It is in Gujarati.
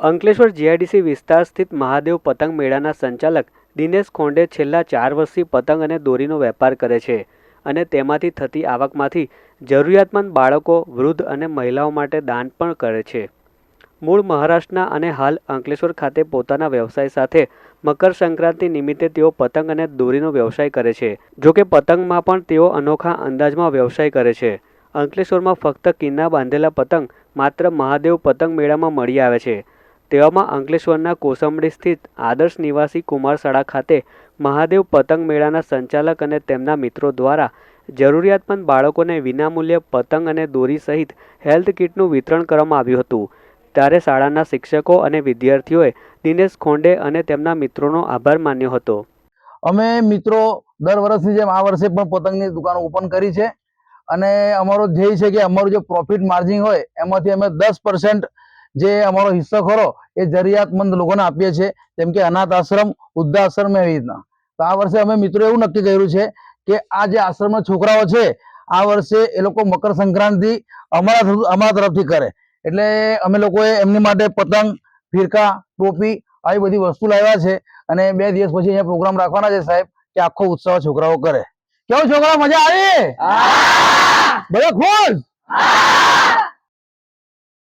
અંકલેશ્વર જીઆઈડીસી વિસ્તાર સ્થિત મહાદેવ પતંગ મેળાના સંચાલક દિનેશ ખોંડે છેલ્લા ચાર વર્ષથી પતંગ અને દોરીનો વેપાર કરે છે અને તેમાંથી થતી આવકમાંથી જરૂરિયાતમંદ બાળકો, વૃદ્ધ અને મહિલાઓ માટે દાન પણ કરે છે. મૂળ મહારાષ્ટ્રના અને હાલ અંકલેશ્વર ખાતે પોતાના વ્યવસાય સાથે મકર સંક્રાંતિ નિમિત્તે તેઓ પતંગ અને દોરીનો વ્યવસાય કરે છે, જો કે પતંગમાં પણ તેઓ અનોખા અંદાજમાં વ્યવસાય કરે છે. અંકલેશ્વરમાં ફક્ત કિન્ના બાંધેલા પતંગ માત્ર મહાદેવ પતંગ મેળામાં મળી આવે છે. તેવામાં અંકલેશ્વરના કોસંબડી સ્થિત આદર્શ નિવાસી કુમારશાળા ખાતે મહાદેવ પતંગ મેળાના સંચાલક અને તેમના મિત્રો દ્વારા જરૂરિયાતમંદ બાળકોને વિનામૂલ્યે પતંગ અને દોરી સહિત હેલ્થ કિટનું વિતરણ કરવામાં આવ્યું હતું. ત્યારે શાળાના શિક્ષકો અને વિદ્યાર્થીઓએ દિનેશ ખોંડે અને તેમના મિત્રોનો આભાર માન્યો હતો. અમે મિત્રો દર વર્ષની જેમ આ વર્ષે પણ પતંગની દુકાન ઓપન કરી છે અને અમારો ધ્યેય છે કે અમારું જે પ્રોફિટ માર્જિન હોય એમાંથી અમે દસ પર્સન્ટ જે અમારો હિસ્સો ખરો એ જરૂરિયાતમંદ લોકોને આપીએ છીએ જેમ કે અનાથ આશ્રમ વૃદ્ધાશ્રમ એવી રીતના. તો આ વર્ષે અમે મિત્રો એવું નક્કી કર્યું છે કે આ જે આશ્રમના છોકરાઓ છે આ વર્ષે એ લોકો મકર સંક્રાંતિ અમારા અમારા તરફથી કરે. એટલે અમે લોકોએ એમની માટે પતંગ ફિરકા ટોપી આવી બધી વસ્તુ લાવ્યા છે અને બે દિવસ પછી અહીંયા પ્રોગ્રામ રાખવાના છે સાહેબ કે આખો ઉત્સવ છોકરાઓ કરે. કેવું છોકરા? મજા આવી? બધા ખુશ?